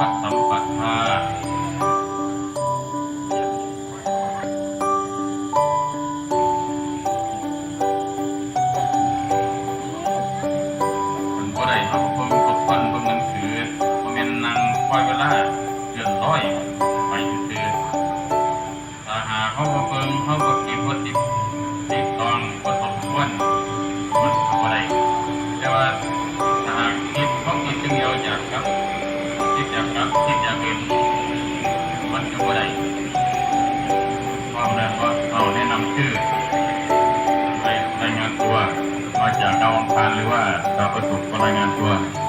ปะสัมปทา pertolongan Tuhan.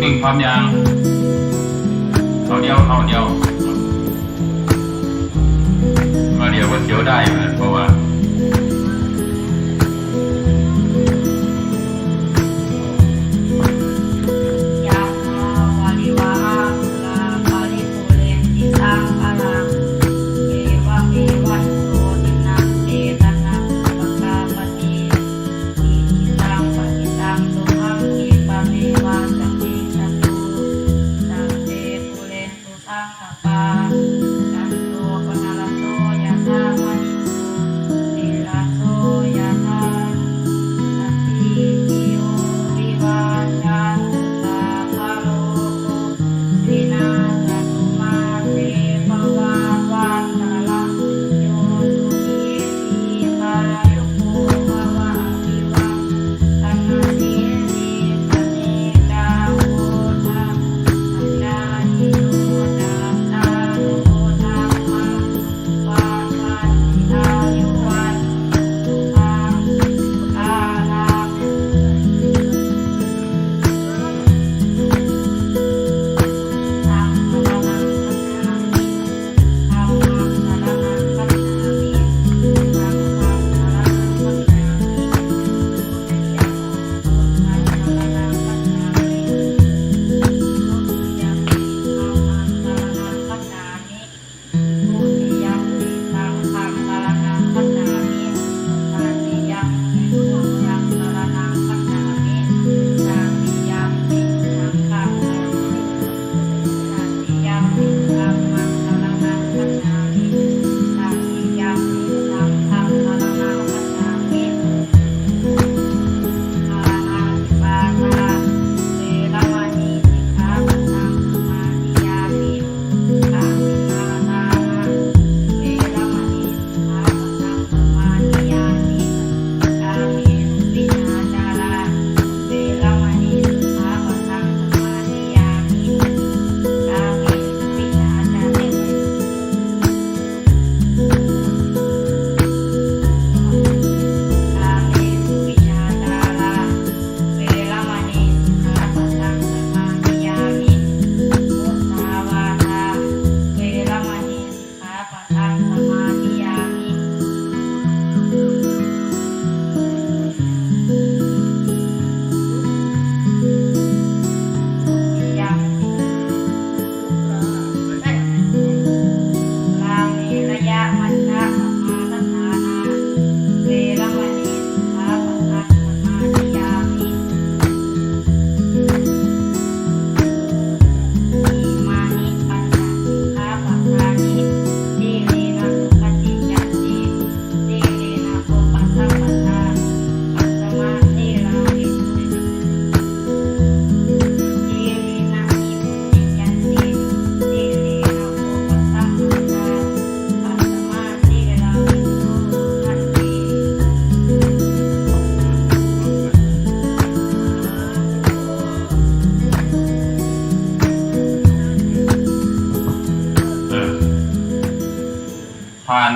หนึ่งความยังเท่าเดียวเท่าเดียว มาเดียวว่าเสียวได้เพราะว่า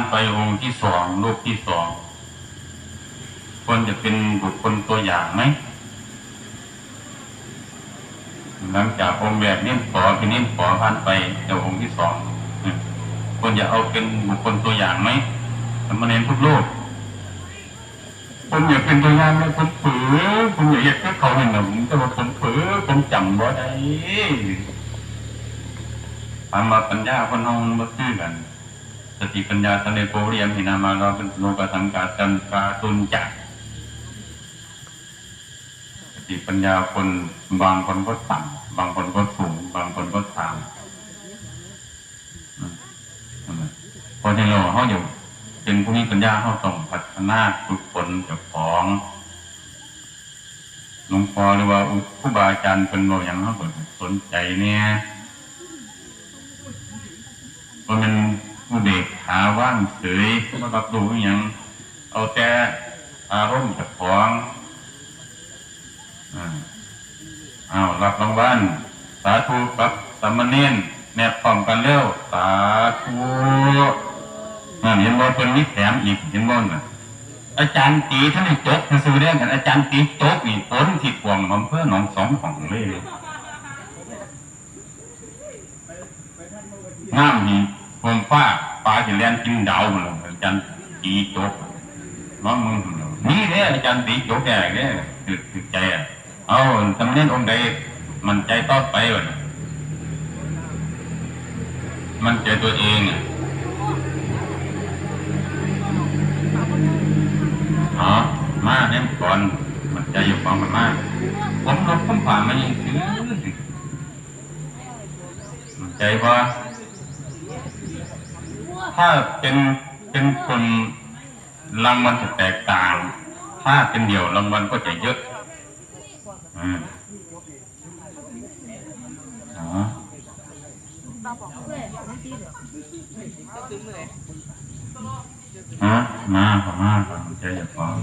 ผ่านไปองค์ที่สองรูปที่สองควรจะเป็นบุคคลตัวอย่างไหมหลังจากองค์แบบนี้ขอพินิจขอผ่านไปเดี๋ยวองค์ที่สองควรจะเอาเป็นบุคคลตัวอย่างไหมสามเณรทุกโลกผมอยากเป็นตัวอย่างแล้วผมเผือผมอยากเห็นเขาเห็นหนุ่มแต่ว่าผมเผือผมจำบ่ได้ทำมาปัญญาคนน้องมันบ่คือกัน สติปัญญาทะเลโปเรียมหินามาเราเป็นโลกสังกาจันกาตุนจักสติปัญญาคนบางคนก็ต่ำบางคนก็สูง บางคนก็ต่ำอืมอืมเพราะฉะนั้นเราเขาอยู่เป็นผู้มีปัญญาเขาต้องพัฒนาฝึกฝนเจ้าของหลวงพ่อหรือว่าครูบาอาจารย์เป็นเราอย่างเขาก็สนใจเนี่ยเพราะมันผู้เด็ก หาว่างเฉยมารับรู้อย่างเอาแต่อารมณ์จ้าของอา้าวรับรางวัลสาธุครับสามเณรแนบพร้อมกันเร็วสาธุนั่นเห็นว่าเป็นมิแถมอีกเห็นบ่น่ะอาจารย์ตีท่านได้จบคือซื้เรื่องกันอาจารย์ตีจบนี่ผลที่กวางมันเพื่อหนองสองของเลยงามนี่ผมฟ้า ปลาจะเลียนกินดาวมันเลยอาจารย์ตีจบน้องมึงนี่เนี่ยอาจารย์ตีจบแก่เนี่ยคือคือใจอะเอาตำเน้นองค์ใดมันใจต่อไปวะมันใจตัวเองอะอ๋อมาเนี่ยก่อน มันใจอยู่ฟังมันมากผมลบผมผ่านมายังซื้อมันใจว่า ถ้าเป็นเป็นคนรางวัลจะแตกต่าง ถ้าเป็นเดี่ยวรางวัลก็จะเยอะอืมอ๋อฮะมาขอมาขอใจอย่าฟัง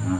อ่า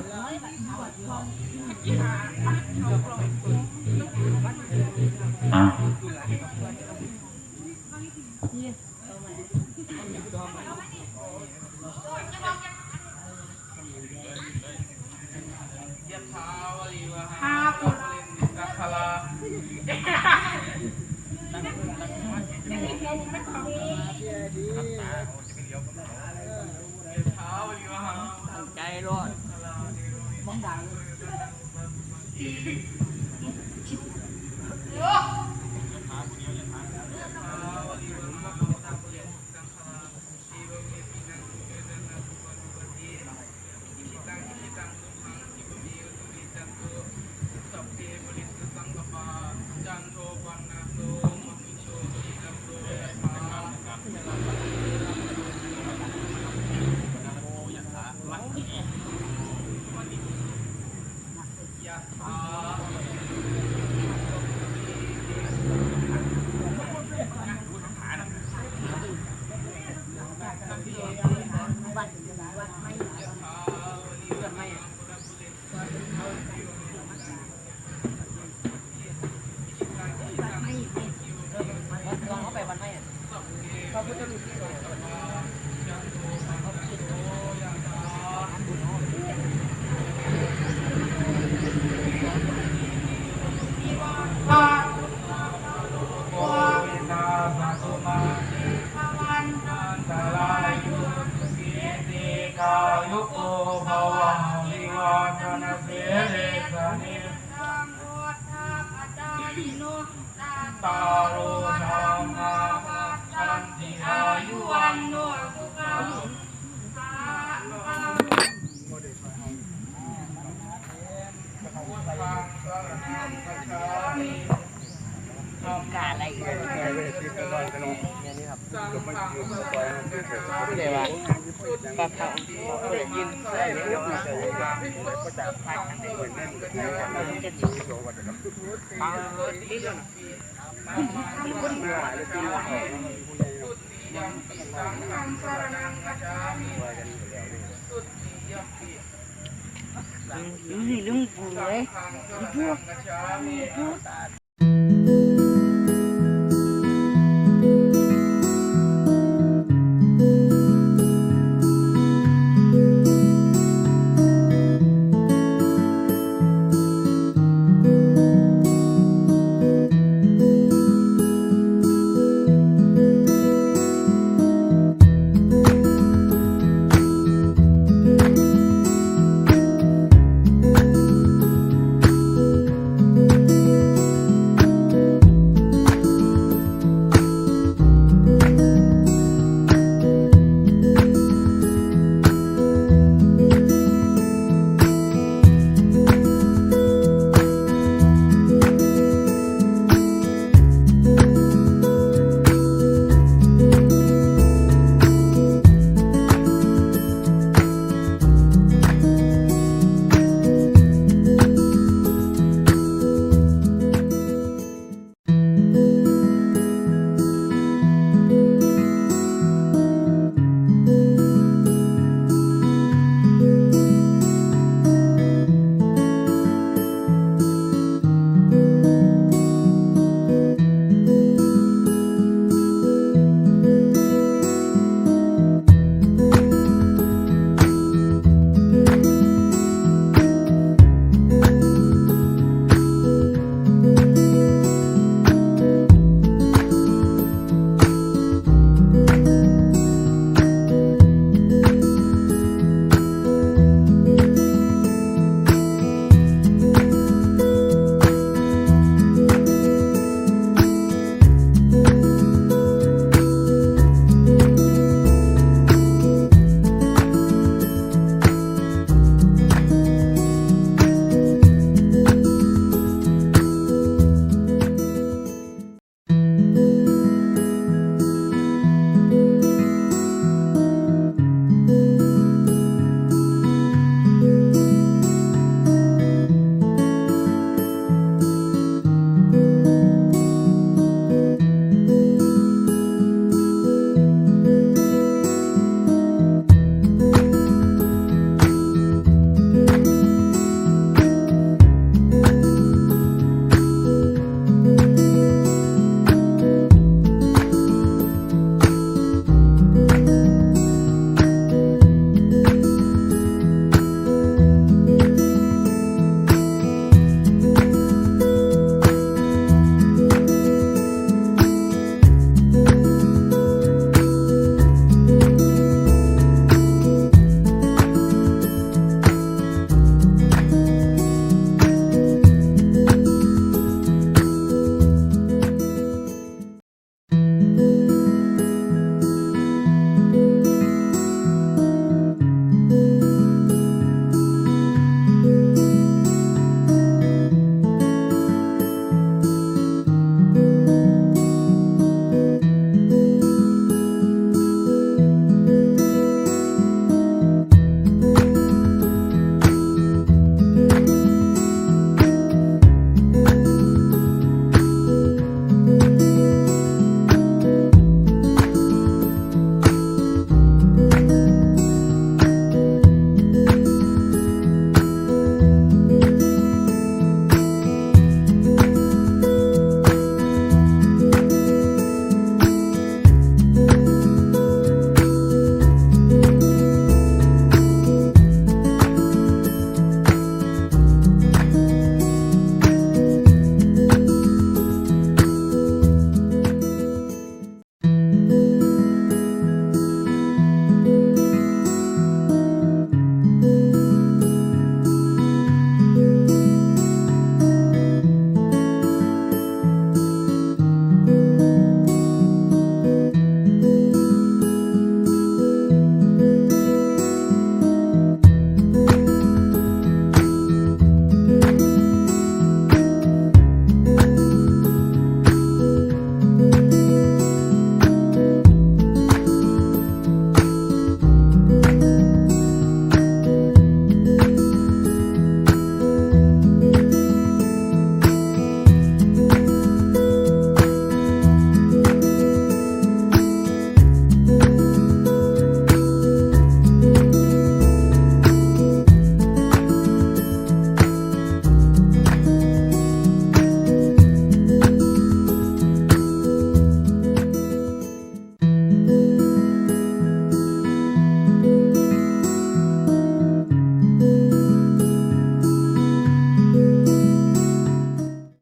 ไม่ได้ว่าปลาเผาเขาเลยยินใส่เนื้อมาเอาลิ้นเลย